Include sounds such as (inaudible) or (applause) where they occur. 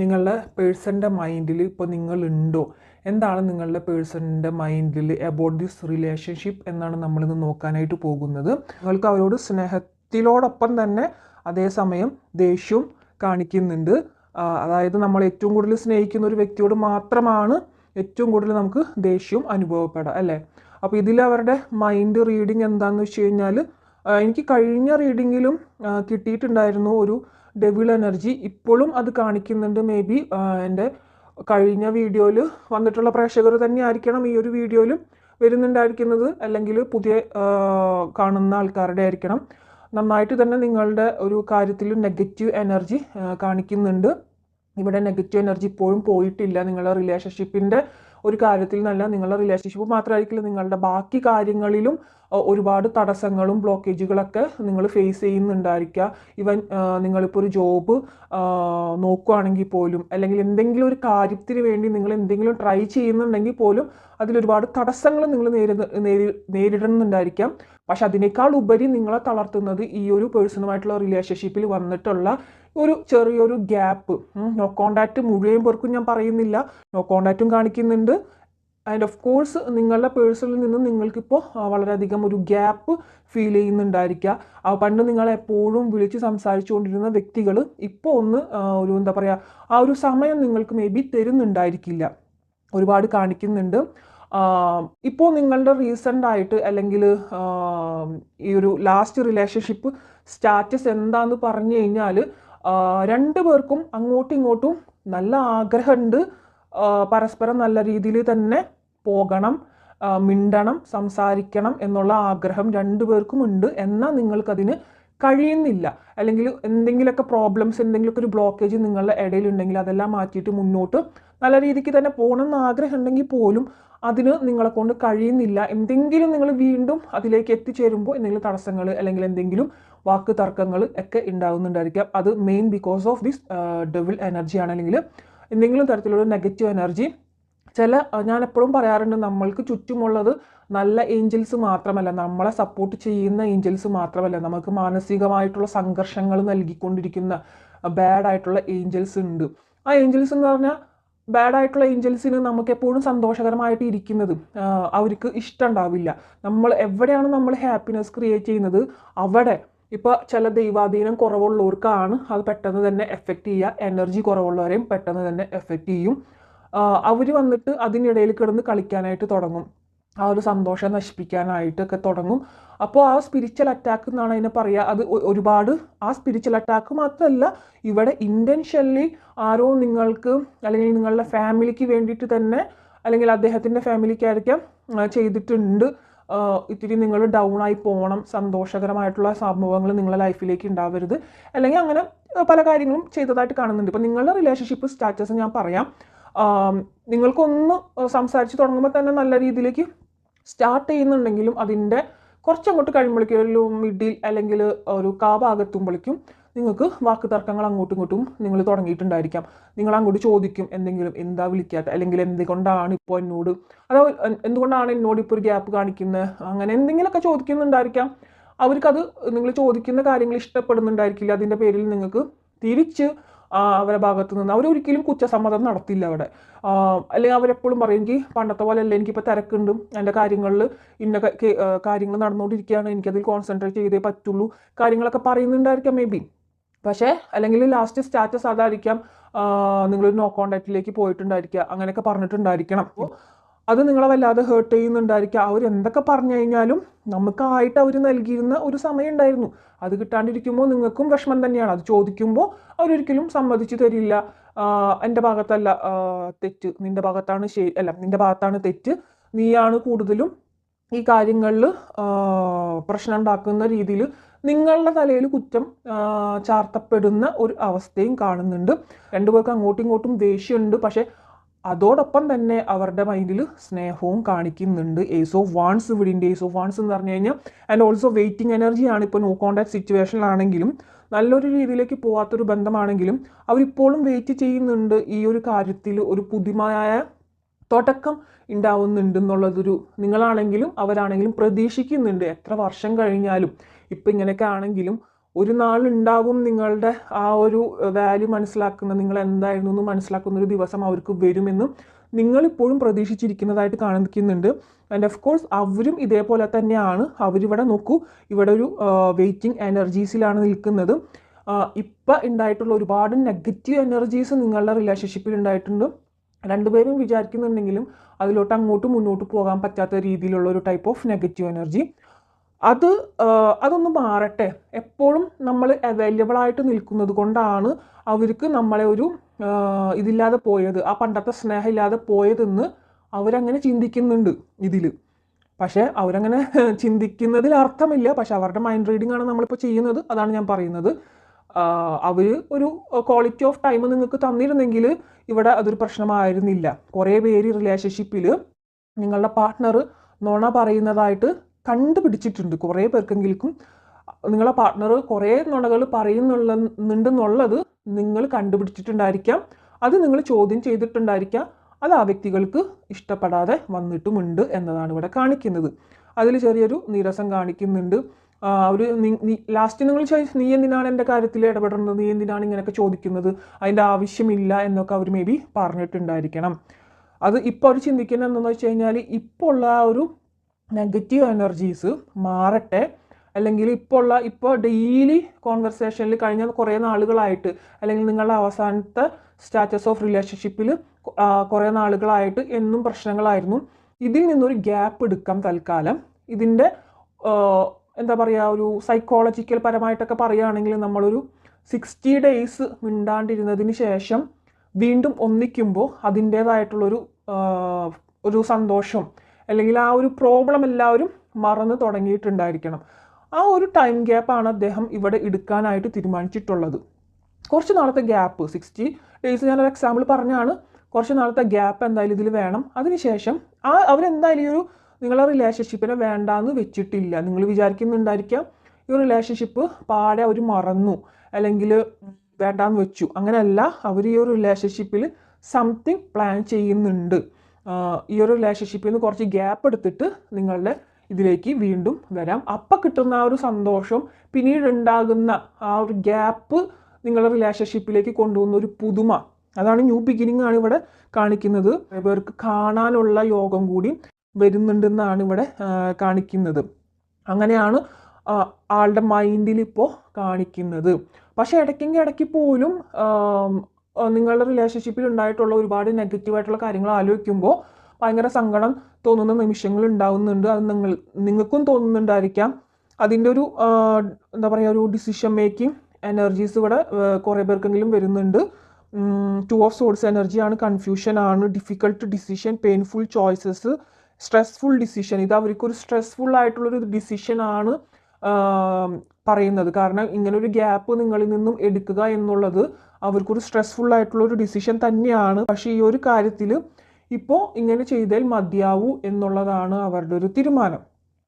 നിങ്ങളുടെ പേഴ്സന്റെ മൈൻഡിൽ ഇപ്പോൾ നിങ്ങളുണ്ടോ? എന്താണ് നിങ്ങളുടെ പേഴ്സണിന്റെ മൈൻഡിൽ അബൌട്ട് ദിസ് റിലേഷൻഷിപ്പ് എന്നാണ് നമ്മളിന്ന് നോക്കാനായിട്ട് പോകുന്നത്. നിങ്ങൾക്ക് അവരോട് സ്നേഹത്തിലോടൊപ്പം തന്നെ അതേസമയം ദേഷ്യവും കാണിക്കുന്നുണ്ട്. അതായത് നമ്മൾ ഏറ്റവും കൂടുതൽ സ്നേഹിക്കുന്ന ഒരു വ്യക്തിയോട് മാത്രമാണ് ഏറ്റവും കൂടുതൽ നമുക്ക് ദേഷ്യവും അനുഭവപ്പെടാം അല്ലേ? അപ്പോൾ ഇതിൽ അവരുടെ മൈൻഡ് റീഡിങ് എന്താണെന്ന് വെച്ച് കഴിഞ്ഞാൽ എനിക്ക് കഴിഞ്ഞ റീഡിങ്ങിലും കിട്ടിയിട്ടുണ്ടായിരുന്നു ഒരു ഡെവിൾ എനർജി ഇപ്പോഴും അത് കാണിക്കുന്നുണ്ട്. മേ ബി എന്റെ കഴിഞ്ഞ വീഡിയോയിൽ വന്നിട്ടുള്ള പ്രേക്ഷകർ തന്നെ ആയിരിക്കണം ഈ ഒരു വീഡിയോയിലും വരുന്നുണ്ടായിരിക്കുന്നത്. അല്ലെങ്കിൽ പുതിയ കാണുന്ന ആൾക്കാരുടെ ആയിരിക്കണം. നന്നായിട്ട് തന്നെ നിങ്ങളുടെ ഒരു കാര്യത്തിൽ നെഗറ്റീവ് എനർജി കാണിക്കുന്നുണ്ട്. ഇവിടെ നെഗറ്റീവ് എനർജി ഇപ്പോഴും പോയിട്ടില്ല നിങ്ങളുടെ റിലേഷൻഷിപ്പിന്റെ ഒരു കാര്യത്തിൽ നല്ല നിങ്ങളുടെ റിലേഷൻഷിപ്പ് മാത്രമായിരിക്കില്ല നിങ്ങളുടെ ബാക്കി കാര്യങ്ങളിലും ഒരുപാട് തടസ്സങ്ങളും ബ്ലോക്കേജുകളൊക്കെ നിങ്ങൾ ഫേസ് ചെയ്യുന്നുണ്ടായിരിക്കുക. ഇവൻ നിങ്ങളിപ്പോൾ ഒരു ജോബ് നോക്കുകയാണെങ്കിൽ പോലും അല്ലെങ്കിൽ എന്തെങ്കിലും ഒരു കാര്യത്തിന് വേണ്ടി നിങ്ങൾ എന്തെങ്കിലും ട്രൈ ചെയ്യുന്നുണ്ടെങ്കിൽ പോലും അതിലൊരുപാട് തടസ്സങ്ങൾ നിങ്ങൾ നേരി നേരിടുന്നുണ്ടായിരിക്കാം. പക്ഷെ അതിനേക്കാൾ ഉപരി നിങ്ങളെ തളർത്തുന്നത് ഈ ഒരു പേഴ്സണുമായിട്ടുള്ള റിലേഷൻഷിപ്പിൽ വന്നിട്ടുള്ള ഒരു ചെറിയൊരു ഗ്യാപ്പ്. നോ കോണ്ടാക്റ്റ് മുഴുവൻ പേർക്കും ഞാൻ പറയുന്നില്ല. നോ കോണ്ടാക്റ്റും കാണിക്കുന്നുണ്ട്. ആൻഡ് ഓഫ് കോഴ്സ് നിങ്ങളുടെ പേഴ്സണിൽ നിന്ന് നിങ്ങൾക്കിപ്പോൾ വളരെയധികം ഒരു ഗ്യാപ്പ് ഫീൽ ചെയ്യുന്നുണ്ടായിരിക്കുക പണ്ട് നിങ്ങൾ എപ്പോഴും വിളിച്ച് സംസാരിച്ചുകൊണ്ടിരുന്ന വ്യക്തികൾ ഇപ്പോൾ ഒന്ന് ഒരു എന്താ പറയുക ആ ഒരു സമയം നിങ്ങൾക്ക് മേ ബി തരുന്നുണ്ടായിരിക്കില്ല. ഒരുപാട് കാണിക്കുന്നുണ്ട്. ഇപ്പോൾ നിങ്ങളുടെ റീസെന്റ് ആയിട്ട് അല്ലെങ്കിൽ ഈ ഒരു ലാസ്റ്റ് റിലേഷൻഷിപ്പ് സ്റ്റാറ്റസ് എന്താന്ന് പറഞ്ഞു കഴിഞ്ഞാൽ രണ്ട് പേർക്കും അങ്ങോട്ടും ഇങ്ങോട്ടും നല്ല ആഗ്രഹമുണ്ട്. പരസ്പരം നല്ല രീതിയിൽ തന്നെ പോകണം മിണ്ടണം സംസാരിക്കണം എന്നുള്ള ആഗ്രഹം രണ്ടു പേർക്കും ഉണ്ട് എന്നാൽ നിങ്ങൾക്കതിന് കഴിയുന്നില്ല. അല്ലെങ്കിൽ എന്തെങ്കിലുമൊക്കെ പ്രോബ്ലംസ് എന്തെങ്കിലുമൊക്കെ ഒരു ബ്ലോക്കേജ് നിങ്ങളുടെ ഇടയിലുണ്ടെങ്കിൽ അതെല്ലാം മാറ്റിയിട്ട് മുന്നോട്ട് നല്ല രീതിക്ക് തന്നെ പോകണം എന്ന് ആഗ്രഹം ഉണ്ടെങ്കിൽ പോലും അതിന് നിങ്ങളെ കൊണ്ട് കഴിയുന്നില്ല. എന്തെങ്കിലും നിങ്ങൾ വീണ്ടും അതിലേക്ക് എത്തിച്ചേരുമ്പോൾ എന്തെങ്കിലും തടസ്സങ്ങൾ അല്ലെങ്കിൽ എന്തെങ്കിലും വാക്ക് തർക്കങ്ങൾ ഒക്കെ ഉണ്ടാകുന്നുണ്ടായിരിക്കാം അത് main because of this devil energy ആണല്ലെങ്കിൽ അല്ലെങ്കിൽ എന്തെങ്കിലും തരത്തിലുള്ള നെഗറ്റീവ് എനർജി ചില ഞാൻ എപ്പോഴും പറയാറുണ്ട് നമ്മൾക്ക് ചുറ്റുമുള്ളത് നല്ല ഏഞ്ചൽസ് മാത്രമല്ല. നമ്മളെ സപ്പോർട്ട് ചെയ്യുന്ന ഏഞ്ചൽസ് മാത്രമല്ല. നമുക്ക് മാനസികമായിട്ടുള്ള സംഘർഷങ്ങൾ നൽകിക്കൊണ്ടിരിക്കുന്ന ബാഡ് ആയിട്ടുള്ള ഏഞ്ചൽസ് ഉണ്ട്. ആ ഏഞ്ചൽസ് എന്ന് പറഞ്ഞാൽ ബാഡ് ആയിട്ടുള്ള ഏഞ്ചൽസിന് നമുക്ക് എപ്പോഴും സന്തോഷകരമായിട്ട് ഇരിക്കുന്നത് അവർക്ക് ഇഷ്ടമുണ്ടാവില്ല നമ്മൾ എവിടെയാണ് നമ്മൾ ഹാപ്പിനെസ് ക്രിയേറ്റ് ചെയ്യുന്നത്? അവിടെ. ഇപ്പോൾ ചില ദൈവാധീനം കുറവുള്ളവർക്കാണ് അത് പെട്ടെന്ന് തന്നെ എഫക്റ്റ് ചെയ്യുക. എനർജി കുറവുള്ളവരെയും പെട്ടെന്ന് തന്നെ എഫക്റ്റ് ചെയ്യും. അവർ വന്നിട്ട് അതിനിടയിൽ കിടന്ന് കളിക്കാനായിട്ട് തുടങ്ങും. ആ ഒരു സന്തോഷം നശിപ്പിക്കാനായിട്ടൊക്കെ തുടങ്ങും. അപ്പോൾ ആ സ്പിരിച്വൽ അറ്റാക്ക് എന്നാണ് അതിനെ പറയുക അത് ഒരുപാട് ആ സ്പിരിച്വൽ അറ്റാക്ക് മാത്രമല്ല ഇവിടെ ഇന്റൻഷ്യലി ആരോ നിങ്ങൾക്ക് അല്ലെങ്കിൽ നിങ്ങളുടെ ഫാമിലിക്ക് വേണ്ടിയിട്ട് തന്നെ അല്ലെങ്കിൽ അദ്ദേഹത്തിന്റെ ഫാമിലിക്കായിരിക്കാം ചെയ്തിട്ടുണ്ട്. ഇത്തിരി നിങ്ങൾ ഡൗൺ ആയി പോകണം സന്തോഷകരമായിട്ടുള്ള സംഭവങ്ങൾ നിങ്ങളുടെ ലൈഫിലേക്ക് ഉണ്ടാവരുത് അല്ലെങ്കിൽ അങ്ങനെ പല കാര്യങ്ങളും ചെയ്തതായിട്ട് കാണുന്നുണ്ട്. ഇപ്പം നിങ്ങളുടെ റിലേഷൻഷിപ്പ് സ്റ്റാറ്റസ് ഞാൻ പറയാം. നിങ്ങൾക്കൊന്ന് സംസാരിച്ച് തുടങ്ങുമ്പോൾ തന്നെ നല്ല രീതിയിലേക്ക് സ്റ്റാർട്ട് ചെയ്യുന്നുണ്ടെങ്കിലും അതിന്റെ കുറച്ചങ്ങോട്ട് കഴിയുമ്പോഴേക്കും ഒരു മിഡിൽ അല്ലെങ്കിൽ ഒരു കാ ഭാഗത്തുമ്പോഴേക്കും നിങ്ങൾക്ക് വാക്ക് തർക്കങ്ങൾ അങ്ങോട്ടും ഇങ്ങോട്ടും നിങ്ങൾ തുടങ്ങിയിട്ടുണ്ടായിരിക്കാം. നിങ്ങൾ അങ്ങോട്ട് ചോദിക്കും എന്തെങ്കിലും എന്താ വിളിക്കാത്ത അല്ലെങ്കിൽ എന്തുകൊണ്ടാണ് ഇപ്പോൾ എന്നോട് അതോ എന്തുകൊണ്ടാണ് എന്നോട് ഇപ്പോൾ ഒരു ഗ്യാപ്പ് കാണിക്കുന്നത് അങ്ങനെ എന്തെങ്കിലുമൊക്കെ ചോദിക്കുന്നുണ്ടായിരിക്കാം. അവർക്കത് നിങ്ങൾ ചോദിക്കുന്ന കാര്യങ്ങൾ ഇഷ്ടപ്പെടുന്നുണ്ടായിരിക്കില്ല. അതിന്റെ പേരിൽ നിങ്ങൾക്ക് തിരിച്ച് അവരുടെ ഭാഗത്ത് നിന്ന് അവരൊരിക്കലും കുറ്റസമ്മതം നടത്തില്ല അവിടെ. അല്ലെങ്കിൽ അവരെപ്പോഴും പറയും എനിക്ക് പണ്ടത്തെ പോലെ അല്ല എനിക്കിപ്പോൾ തിരക്കുണ്ട്. എന്റെ കാര്യങ്ങളിൽ ഇന്ന കാര്യങ്ങൾ നടന്നുകൊണ്ടിരിക്കുകയാണ്. എനിക്കതിൽ കോൺസെൻട്രേറ്റ് ചെയ്തേ പറ്റുള്ളൂ. കാര്യങ്ങളൊക്കെ പറയുന്നുണ്ടായിരിക്കാം മേ ബി പക്ഷേ അല്ലെങ്കിൽ ലാസ്റ്റ് സ്റ്റാറ്റസ് അതായിരിക്കാം നിങ്ങൾ നോ കോണ്ടാക്റ്റിലേക്ക് പോയിട്ടുണ്ടായിരിക്കുക. അങ്ങനെയൊക്കെ പറഞ്ഞിട്ടുണ്ടായിരിക്കണം. അപ്പോൾ അത് നിങ്ങളെ വല്ലാതെ ഹേർട്ട് ചെയ്യുന്നുണ്ടായിരിക്കുക. അവർ എന്തൊക്കെ പറഞ്ഞു കഴിഞ്ഞാലും നമുക്കായിട്ട് അവർ നൽകിയിരുന്ന ഒരു സമയം ഉണ്ടായിരുന്നു. അത് കിട്ടാണ്ടിരിക്കുമ്പോൾ നിങ്ങൾക്കും വിഷമം തന്നെയാണ്. അത് ചോദിക്കുമ്പോൾ അവരൊരിക്കലും സമ്മതിച്ചു തരില്ല. എന്റെ ഭാഗത്തല്ല തെറ്റ്. നിന്റെ ഭാഗത്താണ് ശരി അല്ല നിന്റെ ഭാഗത്താണ് തെറ്റ്. നീയാണ് കൂടുതലും ഈ കാര്യങ്ങളിൽ പ്രശ്നം ഉണ്ടാക്കുന്ന രീതിയിൽ നിങ്ങളുടെ തലയിൽ കുറ്റം ചാർത്തപ്പെടുന്ന ഒരു അവസ്ഥയും കാണുന്നുണ്ട്. രണ്ടുപേർക്ക് അങ്ങോട്ടും ഇങ്ങോട്ടും ദേഷ്യമുണ്ട്. പക്ഷേ അതോടൊപ്പം തന്നെ അവരുടെ മൈൻഡിൽ സ്നേഹവും കാണിക്കുന്നുണ്ട്. ഏസ് ഓഫ് വാൺസ് വിടിന്റെ ഏസ് ഓഫ് വാൺസ് എന്ന് പറഞ്ഞു കഴിഞ്ഞാൽ ആൻഡ് ഓൾസോ വെയിറ്റിംഗ് എനർജിയാണ് ഇപ്പോൾ നോ കോൺടാക്ട് സിറ്റുവേഷനിലാണെങ്കിലും നല്ലൊരു രീതിയിലേക്ക് പോകാത്തൊരു ബന്ധമാണെങ്കിലും അവരിപ്പോഴും വെയിറ്റ് ചെയ്യുന്നുണ്ട്. ഈ ഒരു കാര്യത്തിൽ ഒരു പുതുമയായ തുടക്കം ഉണ്ടാവുന്നുണ്ടെന്നുള്ളതൊരു നിങ്ങളാണെങ്കിലും അവരാണെങ്കിലും പ്രതീക്ഷിക്കുന്നുണ്ട്. എത്ര വർഷം കഴിഞ്ഞാലും. ഇപ്പം ഇങ്ങനെയൊക്കെ ആണെങ്കിലും ഒരു നാളുണ്ടാവും നിങ്ങളുടെ ആ ഒരു വാല്യൂ മനസ്സിലാക്കുന്ന നിങ്ങൾ എന്തായിരുന്നു എന്ന് മനസ്സിലാക്കുന്ന ഒരു ദിവസം അവർക്ക് വരുമെന്നും നിങ്ങളിപ്പോഴും പ്രതീക്ഷിച്ചിരിക്കുന്നതായിട്ട് കാണിക്കുന്നുണ്ട്. ആൻഡ് ഓഫ് കോഴ്സ് അവരും ഇതേപോലെ തന്നെയാണ്. അവരിവിടെ നോക്കൂ ഇവിടെ ഒരു വെയിറ്റിംഗ് എനർജീസിലാണ് നിൽക്കുന്നത്. ഇപ്പം ഉണ്ടായിട്ടുള്ള ഒരുപാട് നെഗറ്റീവ് എനർജീസ് നിങ്ങളുടെ റിലേഷൻഷിപ്പിൽ ഉണ്ടായിട്ടുണ്ട് രണ്ടുപേരും വിചാരിക്കുന്നുണ്ടെങ്കിലും അതിലോട്ട് അങ്ങോട്ട് മുന്നോട്ട് പോകാൻ പറ്റാത്ത രീതിയിലുള്ള ഒരു ടൈപ്പ് ഓഫ് നെഗറ്റീവ് എനർജി അത് അതൊന്ന് മാറട്ടെ. എപ്പോഴും നമ്മൾ അവൈലബിൾ ആയിട്ട് നിൽക്കുന്നത് കൊണ്ടാണ് അവർക്ക് നമ്മളെ ഒരു ഇതില്ലാതെ പോയത്. ആ പണ്ടത്തെ സ്നേഹം ഇല്ലാതെ പോയതെന്ന് അവരങ്ങനെ ചിന്തിക്കുന്നുണ്ട് ഇതിൽ പക്ഷേ അവരങ്ങനെ (laughs) ചിന്തിക്കുന്നതിൽ അർത്ഥമില്ല. പക്ഷെ അവരുടെ മൈൻഡ് റീഡിംഗ് ആണ് നമ്മളിപ്പോൾ ചെയ്യുന്നത്. അതാണ് ഞാൻ പറയുന്നത്. അവർ ഒരു ക്വാളിറ്റി ഓഫ് ടൈം നിങ്ങൾക്ക് തന്നിരുന്നെങ്കിൽ ഇവിടെ അതൊരു പ്രശ്നമായിരുന്നില്ല. കുറേ പേര് റിലേഷൻഷിപ്പിൽ നിങ്ങളുടെ പാർട്ട്ണർ നുണ പറയുന്നതായിട്ട് കണ്ടുപിടിച്ചിട്ടുണ്ട് കുറേ പേർക്കെങ്കിലും നിങ്ങളെ പാർട്ട്ണർ കുറേ നുണകൾ പറയുന്നുണ്ടെന്നുള്ളത് നിങ്ങൾ കണ്ടുപിടിച്ചിട്ടുണ്ടായിരിക്കാം. അത് നിങ്ങൾ ചോദ്യം ചെയ്തിട്ടുണ്ടായിരിക്കാം. അത് ആ വ്യക്തികൾക്ക് ഇഷ്ടപ്പെടാതെ വന്നിട്ടുമുണ്ട് എന്നതാണ് ഇവിടെ കാണിക്കുന്നത്. അതിൽ ചെറിയൊരു നീരസം കാണിക്കുന്നുണ്ട്. അവർ ലാസ്റ്റ് നിങ്ങൾ നീ എന്തിനാണ് എന്റെ കാര്യത്തിൽ ഇടപെടുന്നത് നീ എന്തിനാണ് ഇങ്ങനെയൊക്കെ ചോദിക്കുന്നത്? അതിന്റെ ആവശ്യമില്ല എന്നൊക്കെ അവർ മേ ബി പറഞ്ഞിട്ടുണ്ടായിരിക്കണം. അത് ഇപ്പോൾ അവർ ചിന്തിക്കുന്നത് എന്താണെന്ന് വെച്ച് കഴിഞ്ഞാൽ ഇപ്പോൾ ഉള്ള ആ ഒരു നെഗറ്റീവ് എനർജീസ് മാറട്ടെ. അല്ലെങ്കിൽ ഇപ്പോൾ ഉള്ള ഇപ്പോൾ ഡെയിലി കോൺവെർസേഷനിൽ കഴിഞ്ഞ കുറേ നാളുകളായിട്ട് അല്ലെങ്കിൽ നിങ്ങളുടെ അവസാനത്തെ സ്റ്റാറ്റസ് ഓഫ് റിലേഷൻഷിപ്പിൽ കുറേ നാളുകളായിട്ട് എന്നും പ്രശ്നങ്ങളായിരുന്നു. ഇതിൽ നിന്നൊരു ഗ്യാപ്പ് എടുക്കാം തൽക്കാലം. ഇതിന്റെ എന്താ പറയുക ഒരു സൈക്കോളജിക്കൽ പരമായിട്ടൊക്കെ പറയുകയാണെങ്കിൽ നമ്മളൊരു സിക്സ്റ്റി ഡേയ്സ് മിണ്ടാണ്ടിരുന്നതിന് ശേഷം വീണ്ടും ഒന്നിക്കുമ്പോൾ അതിന്റേതായിട്ടുള്ളൊരു ഒരു സന്തോഷം അല്ലെങ്കിൽ ആ ഒരു പ്രോബ്ലം എല്ലാവരും മറന്ന് തുടങ്ങിയിട്ടുണ്ടായിരിക്കണം. ആ ഒരു ടൈം ഗ്യാപ്പാണ് അദ്ദേഹം ഇവിടെ എടുക്കാനായിട്ട് തീരുമാനിച്ചിട്ടുള്ളത്. കുറച്ച് നാളത്തെ ഗ്യാപ്പ് സിക്സ്റ്റി ഡേയ്സ് ഞാനൊരു എക്സാമ്പിൾ പറഞ്ഞാണ്. കുറച്ച് നാളത്തെ ഗ്യാപ്പ് എന്തായാലും ഇതിൽ വേണം. അതിനുശേഷം ആ അവരെന്തായാലും ഈ ഒരു നിങ്ങളെ റിലേഷൻഷിപ്പിനെ വേണ്ടാന്ന് വെച്ചിട്ടില്ല. നിങ്ങൾ വിചാരിക്കുന്നുണ്ടായിരിക്കാം ഈ റിലേഷൻഷിപ്പ് പാടെ അവർ മറന്നു. അല്ലെങ്കിൽ വേണ്ടാന്ന് വെച്ചു. അങ്ങനെയല്ല അവർ ഈ ഒരു റിലേഷൻഷിപ്പിൽ സംതിങ് പ്ലാൻ ചെയ്യുന്നുണ്ട്. ഈ ഒരു റിലേഷൻഷിപ്പിൽ നിന്ന് കുറച്ച് ഗ്യാപ്പ് എടുത്തിട്ട് നിങ്ങളുടെ ഇതിലേക്ക് വീണ്ടും വരാം. അപ്പം കിട്ടുന്ന ആ ഒരു സന്തോഷം പിന്നീട് ഉണ്ടാകുന്ന ആ ഒരു ഗ്യാപ്പ് നിങ്ങളുടെ റിലേഷൻഷിപ്പിലേക്ക് കൊണ്ടുവന്ന ഒരു പുതുമ. അതാണ് ന്യൂ ബിഗിനിങ് ആണ് ഇവിടെ കാണിക്കുന്നത്. ഇവർക്ക് കാണാനുള്ള യോഗം കൂടി വരുന്നുണ്ടെന്നാണ് ഇവിടെ കാണിക്കുന്നത്. അങ്ങനെയാണ് ആളുടെ മൈൻഡിൽ ഇപ്പോൾ കാണിക്കുന്നത്. പക്ഷേ ഇടയ്ക്കെങ്കിൽ ഇടയ്ക്ക് പോലും നിങ്ങളുടെ റിലേഷൻഷിപ്പിൽ ഉണ്ടായിട്ടുള്ള ഒരുപാട് നെഗറ്റീവായിട്ടുള്ള കാര്യങ്ങൾ ആലോചിക്കുമ്പോൾ ഭയങ്കര സങ്കടം തോന്നുന്ന നിമിഷങ്ങൾ ഉണ്ടാവുന്നുണ്ട്. അത് നിങ്ങൾ നിങ്ങൾക്കും തോന്നുന്നുണ്ടായിരിക്കാം. അതിന്റെ ഒരു എന്താ പറയുക ഒരു ഡിസിഷൻ മേക്കിംഗ് എനർജീസ് ഇവിടെ കുറേ പേർക്കെങ്കിലും വരുന്നുണ്ട്. ടു ഓഫ് സോഴ്സ് എനർജിയാണ് കൺഫ്യൂഷൻ ആണ് difficult decision painful choices stressful decision ഇത് അവർക്കൊരു സ്ട്രെസ്ഫുൾ ആയിട്ടുള്ളൊരു ആണ് പറയുന്നത്. കാരണം ഇങ്ങനൊരു ഗ്യാപ്പ് നിങ്ങളിൽ നിന്നും എടുക്കുക എന്നുള്ളത് അവർക്കൊരു സ്ട്രെസ്ഫുൾ ആയിട്ടുള്ള ഒരു ഡിസിഷൻ തന്നെയാണ്. പക്ഷേ ഈ ഒരു കാര്യത്തിൽ ഇപ്പോൾ ഇങ്ങനെ ചെയ്താൽ മതിയാവൂ എന്നുള്ളതാണ് അവരുടെ ഒരു തീരുമാനം.